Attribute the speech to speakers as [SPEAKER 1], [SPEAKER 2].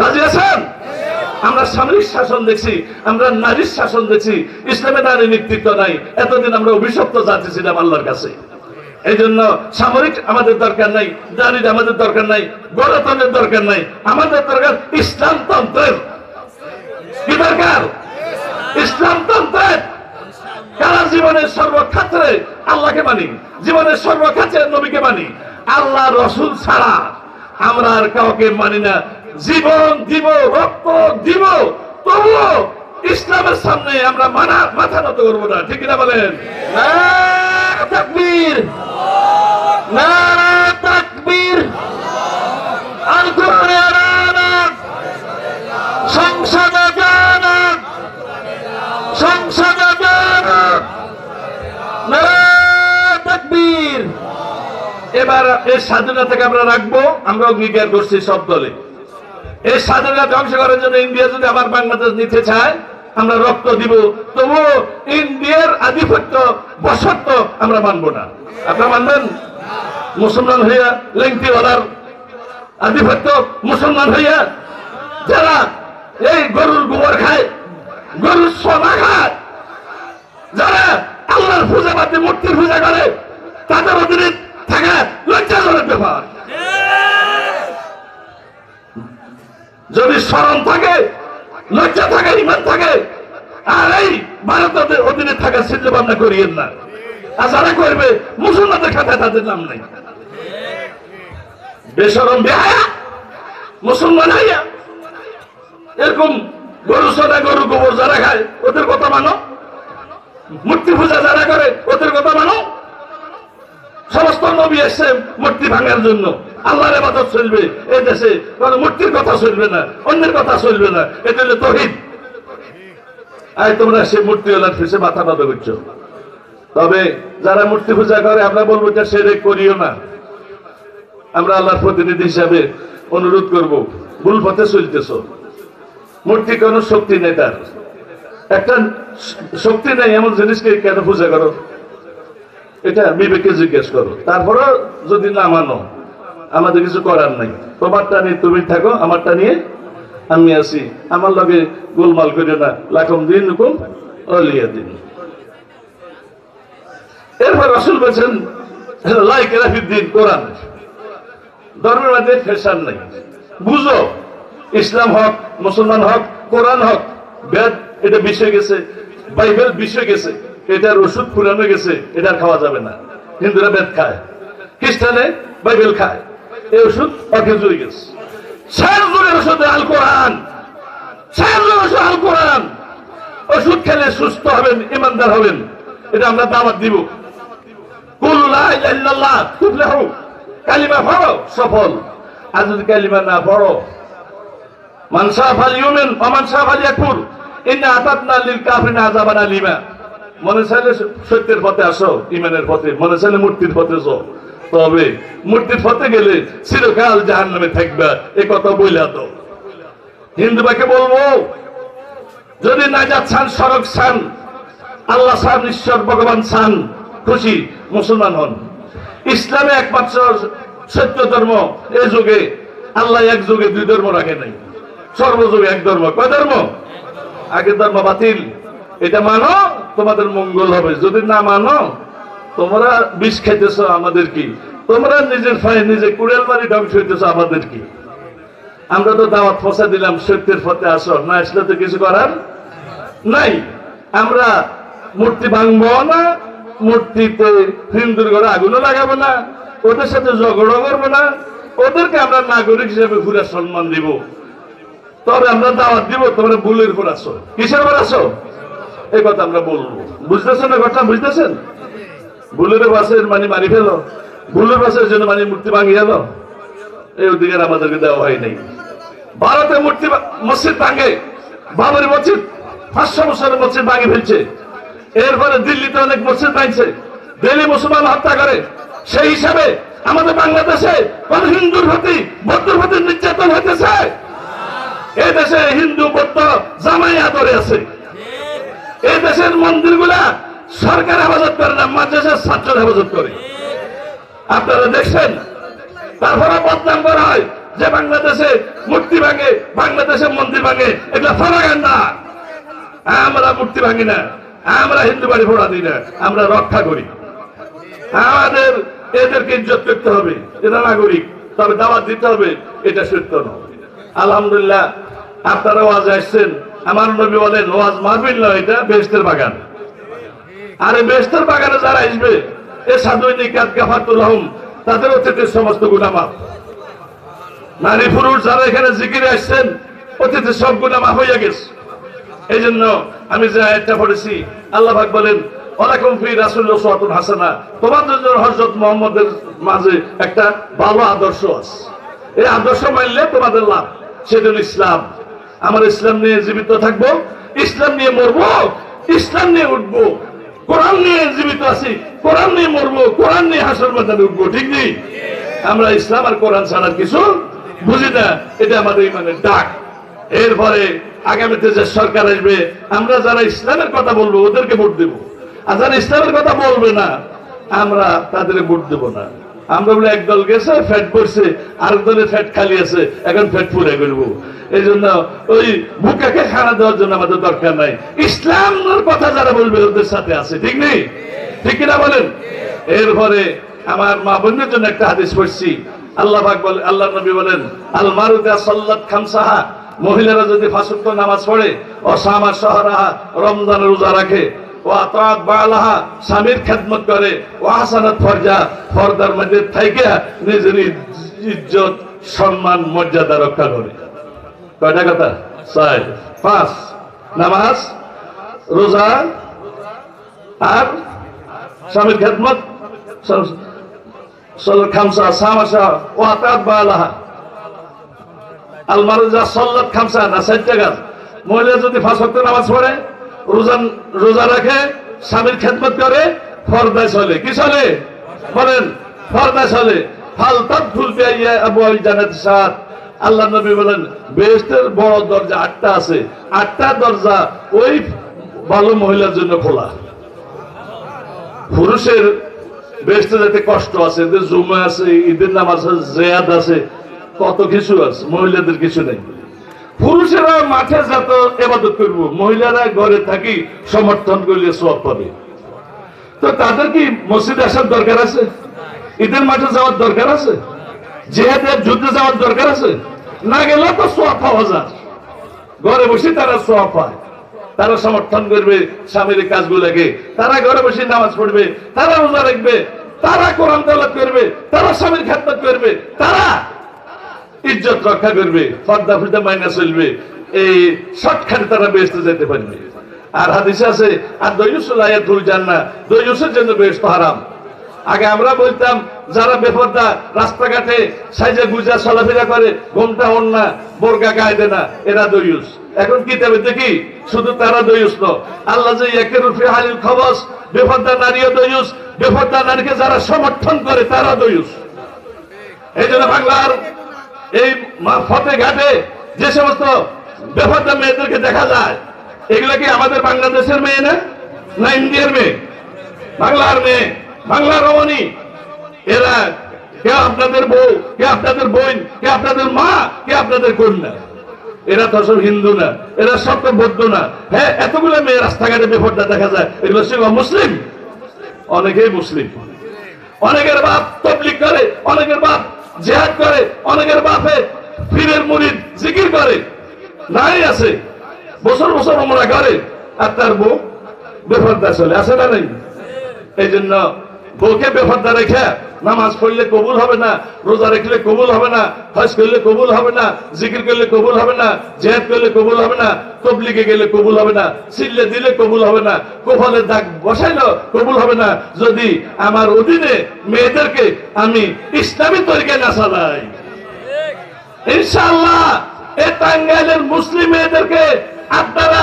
[SPEAKER 1] রাজি আছেন? আমরা সামরিক শাসন দেখছি, আমরা নারীর শাসন দেখছি, ইসলামে নারী নেতৃত্ব নাই, এতদিন আমরা অভিশপ্ত জাতি ছিলাম আল্লাহর কাছে। এই জন্য সামরিক আমাদের দরকার নাই, নারীর আমাদের দরকার নাই, গণতন্ত্রের দরকার নাই, আমাদের দরকার ইসলামতন্ত্রের। কি দরকার? ইসলামতন্ত্রের। কারা জীবনের সর্বক্ষেত্রে আল্লাহকে মানি? জীবনের সর্বক্ষেত্রে নবীকে মানি? আল্লাহ রসুল ছাড়া আমরা আর কাউকে মানি না। জীবন দিব, রক্ত দিব, তবুও ইসলামের সামনে আমরা মানা, মাথা নত করব না, ঠিক না বলেন?
[SPEAKER 2] জানান নারে তাকবীর।
[SPEAKER 1] এবার এই স্বাধীনতাকে আমরা রাখব আমরা অঙ্গীকার করছি সব দলে। এই স্বাধীনতা ধ্বংস করার জন্য ইন্ডিয়া যদি আবার বাংলাদেশ নিতে চায়, আমরা রক্ত দিব। তবু ইন্ডিয়ার আধিপত্য বসত্ব আমরা মানবো না। আপনারা মানবেন? মুসলমান হইয়া লেংটি ওলার আধিপত্য মুসলমান হইয়া যারা এই গরুর গোবর খায়, গরুর সোনা খায়, যারা আল্লাহর পূজা বাদে মূর্তির পূজা করে, তাদের অধীনে থাকা লজ্জাজনক ব্যাপার। যদি স্মরণ থাকে, লজ্জা থাকে, ইমান থাকে, আর এই ভারতের অধীনে থাকা চিন্তা ভাবনা করিয়েন না। আর যারা করবে, মুসলমানদের খাতায় তাদের নাম নেই। বেসরম বেহায়া, মুসলমান হাইয়া। এরকম গরু সোনা, গরু গোবর যারা খায়, ওদের কথা মানো। মূর্তি পূজা যারা করে, ওদের কথা মানো। সমস্ত নবী এসছে মূর্তি ভাঙার জন্য। আল্লাহর এবাদত চলবে। এই দেশে কোনো মূর্তির কথা চলবে না, অন্যের কথা চলবে না। এটা হলো তহিদ। আই তোমরা সে মূর্তি ওলার ফিসে মাথা নত করছ। তবে যারা মূর্তি পূজা করে, আমরা বলব এটা সেরে করিও না। আমরা আল্লাহর প্রতিনিধি হিসাবে অনুরোধ করব, ভুল পথে চলতেছ। মূর্তি কোনো শক্তি নেই তার। একটা শক্তি নেই, এমন জিনিসকে কেন পূজা করো? এটা বিবেকে জিজ্ঞেস করো। তারপরও যদি না মানো আমাদের কিছু করার নাই। তোমারটা নিয়ে তুমি থাকো, আমারটা নিয়ে আমি আছি। আমার লগে গোলমাল করিও না। লাখম দিন হুকুম, অলিয়া দিন। এরপর রসুল বলছেন, লাইক রাফিদ্দিন কোরআন। ধর্মের মধ্যে নাই। বুঝো, ইসলাম হক, মুসলমান হক, কোরআন হক, বেদ, এটা বিষয় গেছে, বাইবেল বিষয় গেছে, এটার ওষুধ পুরানো গেছে এটা খাওয়া যাবে না। হিন্দুরা বেদ খায়, খ্রিস্টানে বাইবেল খায়। ওষুধ গেছে। ওষুধ খেলে সুস্থ হবেন, ইমানদার হবেন। এটা আমরা দাওয়াত দিব। কালিমা পড়ো, সফল। আর যদি কালিমা না পড়ো, মান সাফাল ইউমিন মান আলিমা। মনে চাইলে সত্যের পথে আসো, ইমানের পথে। মনে চাইলে মূর্তির পথে যাও। তবে মূর্তি ফতে গেলে চিরকাল জাহান্নামে থাকবে। এ কথা বইলা তো হিন্দু ভাইকে বলব, যদি না যাচ্ছেন সড়ক চান, আল্লাহ চান, ঈশ্বর ভগবান চান, খুশি মুসলমান হন। ইসলামে একমাত্র সত্য ধর্ম এ যুগে, আল্লাহ এক যুগে দুই ধর্ম রাখে নাই। সর্বযুগে এক ধর্ম। কয় ধর্ম? আগের ধর্ম বাতিল। এটা মানো, তোমাদের মঙ্গল হবে। যদি না মানো তোমরা বিষ খাইতেছ আমাদের কি? তোমরা নিজের ফায়ে নিজে কুড়েল মারি ধ্বংস হইতেছ আমাদের কি? আমরা তো দাওয়াত ফসা দিলাম, সত্যের পথে আসো। না আসলে তো কিছু করার নাই। আমরা মূর্তি ভাঙবো না, মূর্তিতে হিন্দুর ঘরে আগুনও লাগাবো না, ওদের সাথে ঝগড়া করব না, ওদেরকে আমরা নাগরিক হিসেবে ঘুরে সম্মান দিব। তবে আমরা দাওয়াত দিব, তোমরা ভুলের উপর আসো কিসের উপর আসো এই কথা আমরা বলব। বুঝতেছেন না কথা বুঝতেছেন? ভুলের বাসের মানে মারি ফেলো। ভুলের বাসের জন্য মানে মূর্তি ভাঙিয়ে গেল এই অধিকার আমাদেরকে দেওয়া হয় নাই। ভারতে মূর্তি মসজিদ ভাঙে। বাবরি মসজিদ, পাঁচশো বছরের মসজিদ ভাঙে ফেলছে। এরপরে দিল্লিতে অনেক মসজিদ ভাঙছে। দিল্লি মুসলমান হত্যা করে। সেই হিসাবে আমাদের বাংলাদেশে কোন হিন্দুর প্রতি, বৌদ্ধর প্রতি নির্যাতন হইতেছে? এই দেশে হিন্দু, বৌদ্ধ জামাই আদরে আছে। এই দেশের মন্দিরগুলা সরকার হেফাজত করে না, মাদ্রাসার ছাত্র হেফাজত করে। আপনারা দেখছেন, তারপরে বদনাম করা হয় যে বাংলাদেশে মূর্তি ভাঙে বাংলাদেশে মন্দির ভাঙে, এগুলো ফারাগান্ডা আমরা মূর্তি ভাঙি না, আমরা হিন্দু বাড়ি ফোড়া দিই না, আমরা রক্ষা করি। আমাদের, এদেরকে ইজ্জত করতে হবে, এরা নাগরিক, তবে দাওয়াত দিতে হবে, এটা সত্য নয় আলহামদুলিল্লাহ, আপনারা ওয়াজ আসছেন, আমার নবী বলেন, ওয়াজ মাহবিল নয়, এটা বেস্তের বাগান। আর বেস্তের বাগানে যারা আসবে, এ সাধুইনি কাত রহম তাদের অতীতের সমস্ত গুণামাপ নারী পুরুষ যারা এখানে জিকিরে আসছেন, অতীতের সব গুণামাপ হইয়া গেছে। এই জন্য আমি যে আয়াতটা পড়েছি, আল্লাহ পাক বলেন মাঝে একটা ভালো আদর্শ এই আদর্শ মানলে তোমাদের লাভ ইসলাম। আমার ইসলাম নিয়ে জীবিত থাকব, ইসলাম নিয়ে মরবো, ইসলাম নিয়ে উঠবো কোরআন নিয়ে জীবিত আছি, কোরআন নিয়ে মরবো, কোরআন নিয়ে হাসর মাথা উঠবো, ঠিক নেই? আমরা ইসলাম আর কোরআন ছাড়ার কিছু বুঝি না, এটা আমাদের ইমানের ডাক এরপরে আগামীতে যে সরকার আসবে, আমরা যারা ইসলামের কথা বলব, ওদেরকে ভোট দেব। আর যারা ইসলামের কথা বলবে না, আমরা তাদের ভোট দেবো না। আমরা বলে একদল গেছে ফ্যাট করছে আরেক দলের ফ্যাট খালি আছে, এখন ফ্যাট পুরে করব এই জন্য ওই বুকাকে খানা দেওয়ার জন্য আমাদের দরকার নাই। ইসলামের কথা যারা বলবে, ওদের সাথে আছে, ঠিক নেই? ঠিক কিনা বলেন? এরপরে আমার মা বোনের জন্য একটা হাদিস পড়ছি। আল্লাহ বলে, আল্লাহ নবী বলেন, আল মারুদা সাল্লাত খামসাহা। মহিলারা যদি ফাঁসুক্ত নামাজ পড়ে ও সামা সহরাহা রমজানের রোজা রাখে স্বামীর খেদমত করে। ও হাসানাত ফরজা, ফরদার মধ্যে থাইকে নিজের ইজ্জত, সম্মান, মর্যাদা রক্ষা করে। কয়টা কথা? ছয়। পাঁচ। নামাজ, রোজা আর স্বামীর খেদমত। খামসা, সামাসা ও আতাত বালাহা। আলমারুজা সল্লাত খামসা, না ষাট টাকা মহিলা যদি ওয়াক্ত নামাজ পড়ে রোজা রোজা রাখে, স্বামীর খেদমত করে ফরদায় চলে। কি চলে? বলেন ফরদায় চলে। ফাল তৎ ফুল পেয়ে জানাত সাত। আল্লাহ নবী বলেন, বেহেশতের বড় দরজা আটটা আছে। আটটা দরজা ওই ভালো মহিলার জন্য খোলা। পুরুষের বেহেশতে যাতে কষ্ট আছে জুমা আছে, ঈদের নামাজ আছে, জেয়াদ আছে, কত কিছু আছে, মহিলাদের কিছু নেই। পুরুষেরা মাঠে যত এবাদত করব, মহিলারা ঘরে থাকি সমর্থন করলে সব পাবে। তো তাদের কি মসজিদে আসার দরকার আছে? ঈদের মাঠে যাওয়ার দরকার আছে? জেহাদের যুদ্ধে যাওয়ার দরকার আছে? না গেলে তো সোয়াব পাওয়া যায়। ঘরে বসে তারা সোয়াব পায়। তারা সমর্থন করবে স্বামীর কাজগুলোকে। তারা ঘরে বসে নামাজ পড়বে, তারা রোজা রাখবে, তারা কোরআন তালাত করবে, তারা স্বামীর খেদমত করবে। তারা ইজ্জত রক্ষা করবে ফর্দা ফিরদা মাইনা চলবে, এই শর্টখাটে তারা বেসতে যেতে পারবে। আর হাদিসে আছে, আর দৈয়ুসুল আয়াতুল জান্নাহ দৈয়ুসের জন্য বেশ হারাম। আগে আমরা বলতাম, যারা বেপরদা, রাস্তাঘাটে সাইজে গুজা চলাফেরা করে, ঘুমটা অন্যা বোরগা গায়ে না, এরা দৈয়ুস। এখন কি কিতাবে দেখি, শুধু তারা দৈয়ুস ন আল্লাহ যে একের রূপে হালিল খবস, বেপরদা নারীও দৈয়ুস, বেপরদা নারীকে যারা সমর্থন করে, তারা দৈয়ুস। এই জন্য বাংলার এই ফতে ঘাটে যে সমস্ত বেফাদ্দা মেয়েদেরকে দেখা যায়, এগুলো কি আমাদের বাংলাদেশের মেয়ে না? না ইন্ডিয়ার মেয়ে? বাংলার মেয়ে, বাংলার রমণী। এরা কে আপনাদের বউ, কে আপনাদের বোন, কে আপনাদের মা, কে আপনাদের কন্যা? এরা তো সব হিন্দু না, এরা সব তো বৌদ্ধ না। হ্যাঁ এতগুলো মেয়ে রাস্তাঘাটে বেফর্দা দেখা যায়। এগুলো সে মুসলিম অনেকেই মুসলিম। অনেকের বাপ তবলিক করে, অনেকের বাপ জেহাদ করে, অনেকের বাপে পীরের মুরিদ জিকির করে। নাই আছে, বছর বছর আমরা করে আর তার বউ বেফারদা চলে। আছে না নাই? এই জন্য বউকে বেফারদা রেখে নামাজ পড়লে কবুল হবে না, রোজা রাখলে কবুল হবে না, হজ করলে কবুল হবে না, জিকির করলে কবুল হবে না, জেহাদ করলে কবুল হবে না, তবলিগে গেলে কবুল হবে না, সিল্লে দিলে কবুল হবে না কোফলের দাগ বসাইলো কবুল হবে না। যদি আমার অধীনে মেয়েদেরকে আমি ইসলামী তরিকায় না চালাই ইনশাআল্লাহ এই টাঙ্গাইলের মুসলিম মেয়েদেরকে আপনারা